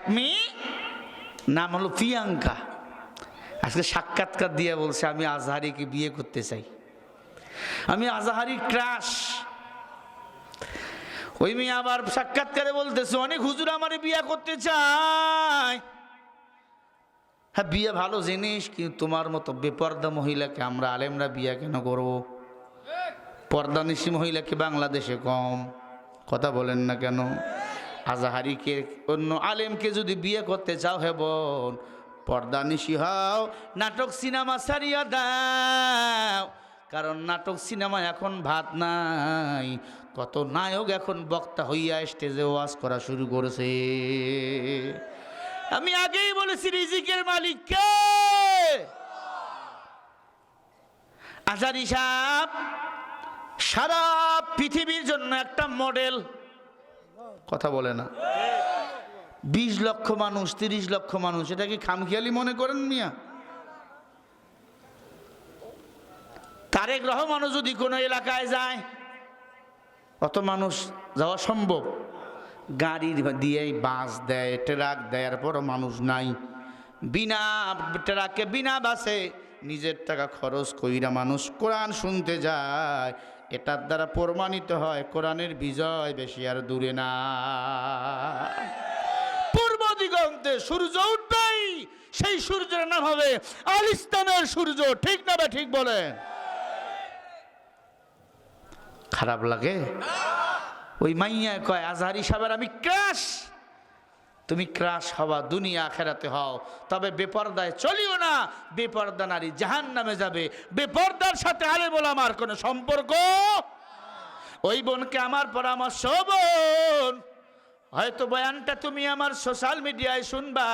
এক মেয়ে নাম হলো প্রিয়াঙ্কা আজকে সাক্ষাৎকার দিয়ে বলছে আমি আজহারিকে বিয়ে করতে চাই আমি আজহারি ক্রাশ ওই মেয়ে আবার সাক্ষাৎকারে বলতেছে অনেক হুজুর আমারে বিয়ে করতে চায় হ্যাঁ বিয়ে ভালো জিনিস, কিন্তু তোমার মতো বেপর্দা মহিলাকে আমরা আলেমরা বিয়ে কেন করব? পর্দানিশী মহিলাকে বাংলাদেশে কম। কথা বলেন না কেন? আজাহারিকে, অন্য আলেমকে যদি বিয়ে করতে চাও হে বোন পর্দানিশী হও, নাটক সিনেমা সারিয়া দাও। কারণ নাটক সিনেমা এখন ভাত নাই, কত নায়ক এখন বক্তা হইয়া স্টেজে ওয়াজ করা শুরু করেছে। আমি আগেই বলেছি, রিজিকের মালিককে আজারি সাহেব, সারা পৃথিবীর জন্য একটা মডেল কথা বলে না। বিশ লক্ষ মানুষ, তিরিশ লক্ষ মানুষ, এটা কি খামখেয়ালি মনে করেন মিয়া? তারেক রহমানও যদি কোনো এলাকায় যায়, অত মানুষ যাওয়া সম্ভব। গাড়ি দিয়ে বাস দেয়, ট্রাক দেওয়ার পরও মানুষ নাই। বিনা ট্রাকে, বিনা বাসে নিজের টাকা খরচ কইরা মানুষ কোরআন শুনতে যায়। এটার দ্বারা প্রমাণিত হয় কোরআনের বিজয় বেশি আর দূরে না। পূর্ব দিগন্তে সূর্য উঠবেই, সেই সূর্যের নাম হবে আল ইসলামের সূর্য। ঠিক না ঠিক বলেন? খারাপ লাগে? ওই মাইয়া কয়, আজহারি সাহেবের আমি ক্রাশ। তুমি ক্রাশ হওয়া দুনিয়া খেরাতে হও। তবে বেপর্দায় চলিও না, বেপর্দা নারী জাহান নামে যাবে। বেপর্দার সাথে আরে বলো আমার কোনো সম্পর্ক? ওই বোনকে আমার পরামর্শ, বোন। হয়তো বয়ানটা তুমি আমার সোশ্যাল মিডিয়ায় শুনবা।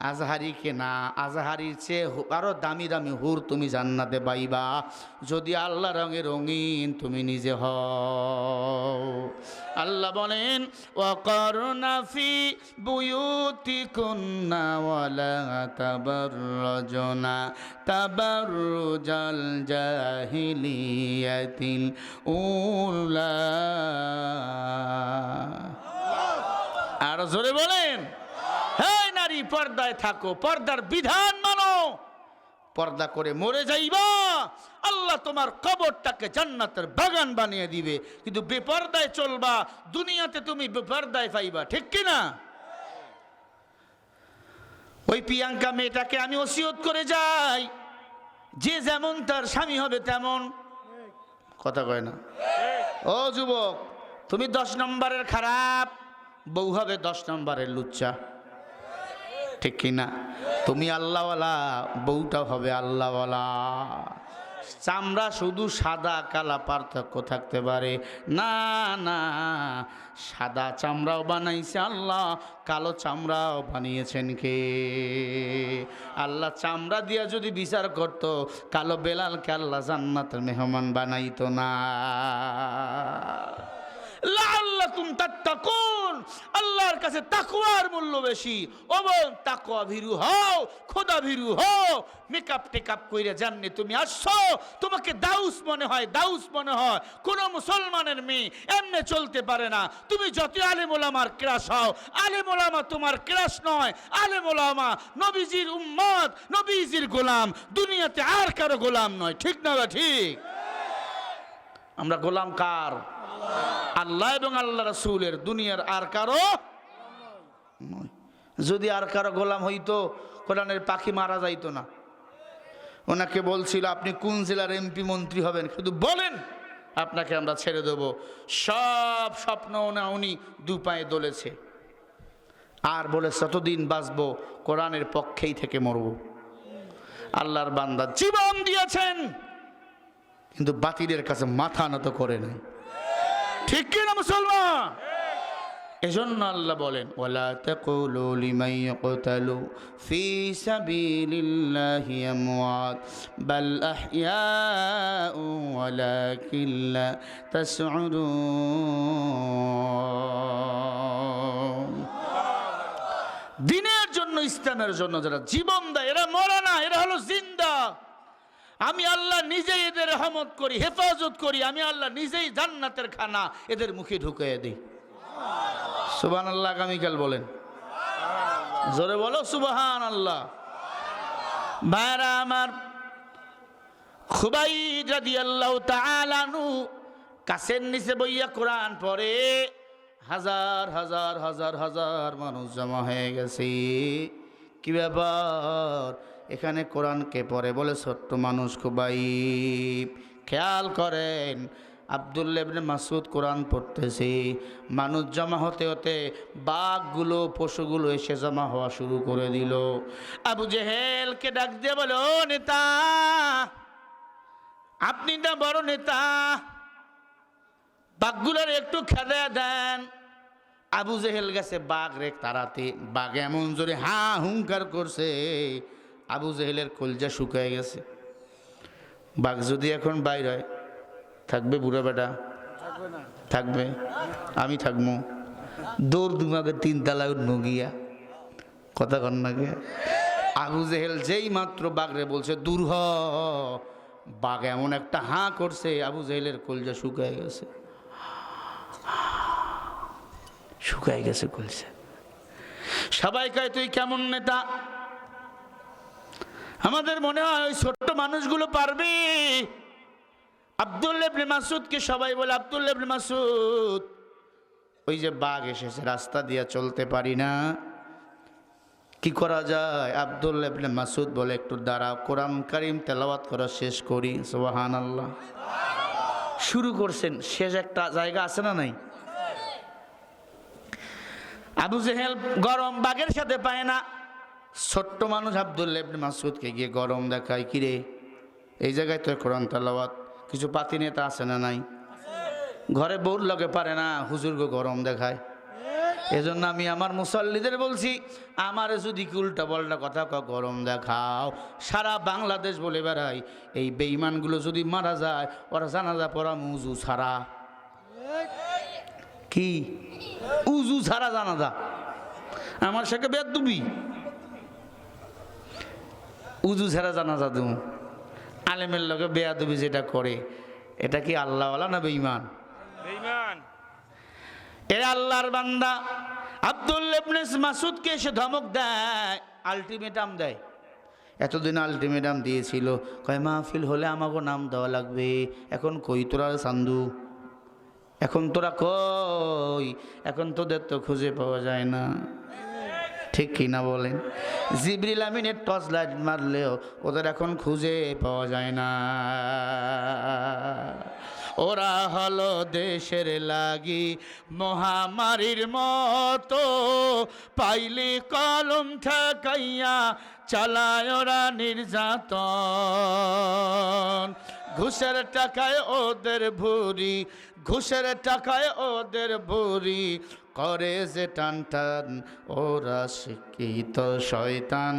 আজহারিকে না আজহারির চেয়ে হু- আরও দামি দামি হুর তুমি জান্নাতে পাইবা। যদি আল্লাহ রঙে রঙিন তুমি নিজে হও। আল্লাহ বলেন, ওয়াকরনা ফি বুয়ুতিকুন্না ওয়ালা তাবাররাজনা, তাবাররুজাল জাহিলিয়াতিল উলা। আর জোরে বলেন নারী পর্দায় থাকো, পর্দার বিধান মানো। পর্দা করে মরে যাইবা। আল্লাহ তোমার কবরটাকে জান্নাতের বাগান বানিয়ে দিবে। কিন্তু বেপর্দায় চলবা, দুনিয়াতে তুমি বেপর্দায় পাইবা, ঠিক কি না ওই প্রিয়াঙ্কা মেয়েটাকে আমি ওসিয়ত করে যাই। যে যেমন তার স্বামী হবে তেমন। কথা কয় না? ও যুবক, তুমি দশ নম্বরের খারাপ, বউ হবে দশ নম্বরের লুচ্চা। ঠিক কি না তুমি আল্লাহওয়ালা বউটা হবে আল্লাহওয়ালা। চামড়া শুধু সাদা, কালা পার্থক্য থাকতে পারে। না না, সাদা চামড়াও বানাইছে আল্লাহ, কালো চামড়াও বানিয়েছেন কে? আল্লাহ চামড়া দিয়া যদি বিচার করত, কালো বেলালকে আল্লাহ জান্নাতের মেহমান বানাইতো না। আল্লাহ লাআল্লাকুম তাত্তাকুন আল্লাহর কাছে তাকওয়ার মূল্য বেশি। ওবন তাকওয়া ভীরু হও, খোদা ভীরু হও। মেকআপ টেকআপ কইরা জাননি তুমি আসছো। তোমাকে দাউস মনে হয়, দাউস মনে হয়। কোন মুসলমানের মেয়ে এমনে চলতে পারে না। তুমি যত আলেম ওলামার ক্রাশ হও, আলেম ওলামা তোমার ক্রাশ নয়। আলেম ওলামা নবীজির উম্মত, নবীজির গোলাম। দুনিয়াতে আর কারও গোলাম নয়। ঠিক না ঠিক? আমরা গোলাম কার? আল্লাহ এবং আল্লাহ রসুলের। দুনিয়ার আর কারও যদি আর কারও গোলাম হইতো, কোরআনের পাখি মারা যাইতো না। ওনাকে বলছিল, আপনি কোন জেলার এমপি মন্ত্রী হবেন? শুধু বলেন, আপনাকে আমরা ছেড়ে দেব। সব স্বপ্ন ওনা উনি দু পায়ে দলেছে। আর বলে, যতদিন বাঁচবো, কোরআনের পক্ষেই থেকে মরব। আল্লাহর বান্দা জীবন দিয়েছেন, কিন্তু বাতিলের কাছে মাথা নত করে নাই। ঠিক কিনা মুসলমান? এজন্য আল্লাহ বলেন, ওয়ালা তাকুলু ফি দিনের জন্য, ইসলামের জন্য যারা জীবন দেয়, এরা মরে না, এরা হলো জিন্দা। আমি আল্লাহ নিজেই এদের রহমত করি, হেফাজত করি, আমি আল্লাহ নিজেই জান্নাতের খানা এদের মুখে ঢুকিয়ে দিই। সুবান আল্লাহ আগামীকাল বলেন। জোরে বলো সুবহান আল্লাহ ভাইরা আমার খুবাই যদি আল্লাহ তালানু কাছের নিচে বইয়া কোরআন পড়ে, হাজার হাজার হাজার হাজার মানুষ জমা হয়ে গেছে। কি ব্যাপার? এখানে কোরআনকে পড়ে বলে ছোট্ট মানুষ খুবাই খেয়াল করেন আবদুল্লেবনে মাসুদ কোরআন পড়তেছে, মানুষ জমা হতে হতে বাঘগুলো, পশুগুলো এসে জমা হওয়া শুরু করে দিল। আবু জেহেলকে ডাক দিয়ে বলে নেতা, আপনি না বড় নেতা, বাঘগুলোর একটু খেদা দেন। আবু জেহেল গেছে বাঘ রে তাড়াতে, বাঘ এমন জোরে হা হুঙ্কার করছে, আবু জেহেলের কলজা শুকায় গেছে। বাঘ যদি এখন বাইর হয় থাকবে বুড়ো বেটা? থাকবে। আমি থাকব। দৌড় দুমাকে তিন তালায় উঠবো গিয়া। কথা কন না গিয়া আবু জেহেল যেই মাত্র বাঘরে বলছে, দূর হ। বাঘ এমন একটা হাঁ করছে, আবু জেহেলের কলজা শুকায় গেছে। শুকায় গেছে কলজা। সবাই কয়, তুই কেমন নেতা? আমাদের মনে হয় ওই ছোট্ট মানুষগুলো পারবে? আবদুল্লেবনে মাসুদকে সবাই বলে আবদুল্লেবনে মাসুদ ওই যে বাঘ এসেছে, রাস্তা দিয়ে চলতে পারি না। কি করা যায়? আবদুল্লেবনে মাসুদ বলে, একটু দাঁড়াও, কোরআন কারিম তেলাওয়াত করা শেষ করি। সোহান আল্লাহ শুরু করছেন, শেষ একটা জায়গা আছে না নাই? আবু জেহেল গরম, বাঘের সাথে পায় না। ছোট্ট মানুষ আবদুল্লেবনে মাসুদকে গিয়ে গরম দেখায়, কিরে, এই জায়গায় তো কোরআন তেলাওয়াত কিছু পাতি নেতা আছে না নাই? ঘরে বউর লগে পারে না হুজুরকে গরম দেখায়। এজন্য আমি আমার মুসল্লিদের বলছি, আমারে যদি উল্টা পাল্টা কথা ক গরম দেখাও। সারা বাংলাদেশ বলে বেড়াই, এই বেইমানগুলো যদি মারা যায়, ওরা জানাজা পড়া মুজু ছাড়া। কি? উজু ছাড়া জানাজা? আমার সাথে বেদ দুবি উজু ছাড়া জানাজা দেবো। আলেমের লগে বেয়াদবি যেটা করে এটা কি আল্লাহওয়ালা না বেঈমান? এ আল্লাহর বান্দা আব্দুল ইবনে মাসুদকে এসে ধমক দেয় আলটিমেটাম দেয়। এতদিন আলটিমেটাম দিয়েছিল কয় মাহফিল হলে আমাকে নাম দেওয়া লাগবে এখন কই তোরা সান্দু? এখন তোরা কই? এখন তোদের তো খুঁজে পাওয়া যায় না। ঠিক কি না বলেন? জিবরিল আমিনের টর্চ লাইট মারলেও ওদের এখন খুঁজে পাওয়া যায় না। ওরা হলো দেশের লাগি মহামারীর মতো। পাইলি কলম ঠেকাইয়া চালায় ওরা নির্যাতন। ঘুষের টাকায় ওদের ভুরি, ঘুষের টাকায় ওদের ভুরি। করে যে টান টান, ওরা শিক্ষিত শয়তান,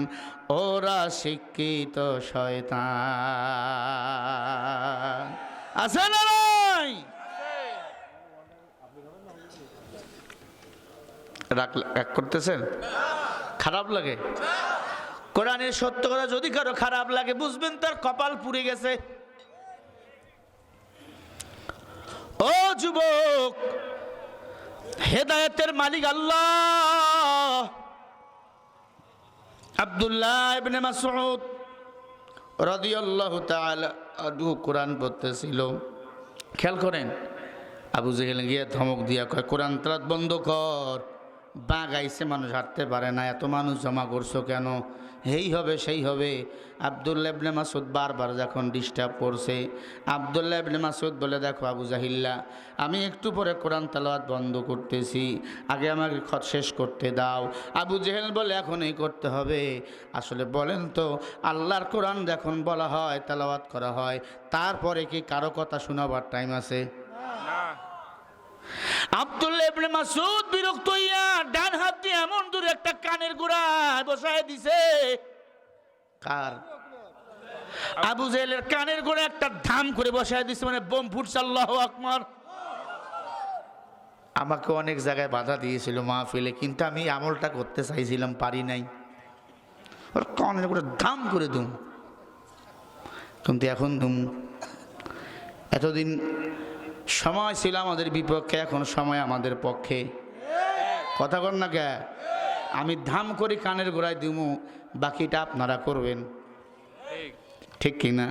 ওরা শিক্ষিত শয়তান। আছে না নাই? রাগ করতেছেন? খারাপ লাগে। কোরআনের সত্য কথা যদি কারও খারাপ লাগে, বুঝবেন তার কপাল পুড়ে গেছে। ও যুবক হেদায়েতের মালিক আল্লাহ। আব্দুল্লাহ ইবনে মাসউদ রাদিয়াল্লাহু আনহু কোরআন পড়তেছিল। খেয়াল করেন, আবু জেহেল গিয়ে ধমক দিয়া কয়, কোরআন তালাত বন্ধ কর। বাঘ আইসে মানুষ হাঁটতে পারে না, এত মানুষ জমা করছ কেন? এই হবে, সেই হবে। আবদুল্লাহ ইবনে মাসুদ বারবার যখন ডিস্টার্ব করছে, আবদুল্লাহ ইবনে মাসুদ বলে, দেখো আবু জাহিল্লা, আমি একটু পরে কোরআন তালাওয়াত বন্ধ করতেছি। আগে আমাকে খত শেষ করতে দাও। আবু জেহেল বলে এখনই করতে হবে। আসলে বলেন তো, আল্লাহর কোরআন যখন বলা হয়, তালাওয়াত করা হয়, তারপরে কি কারও কথা শোনাবার টাইম আছে? আব্দুল্লাহ ইবনে মাসুদ বিরক্ত হইয়া ডান হাত দিয়ে এমন দূরে একটা কানের গোড়ায় বসায় দিছে। কার? আবু জেলের কানের গোড়া একটা ধাম করে বসায় দিছে মানে বোম ফুটছে, আল্লাহ আকবার। আমাকে অনেক জায়গায় বাধা দিয়েছিল মা মাহফিলে, কিন্তু আমি আমলটা করতে চাইছিলাম, পারি নাই। ওর কানের গোড়া ধাম করে দুম। কিন্তু এখন দুম। এতদিন সময় ছিল আমাদের বিপক্ষে এখন সময় আমাদের পক্ষে। কথা কর না কে? আমি ধাম করি কানের গোড়ায় দিমু বাকিটা আপনারা করবেন। ঠিক কিনা?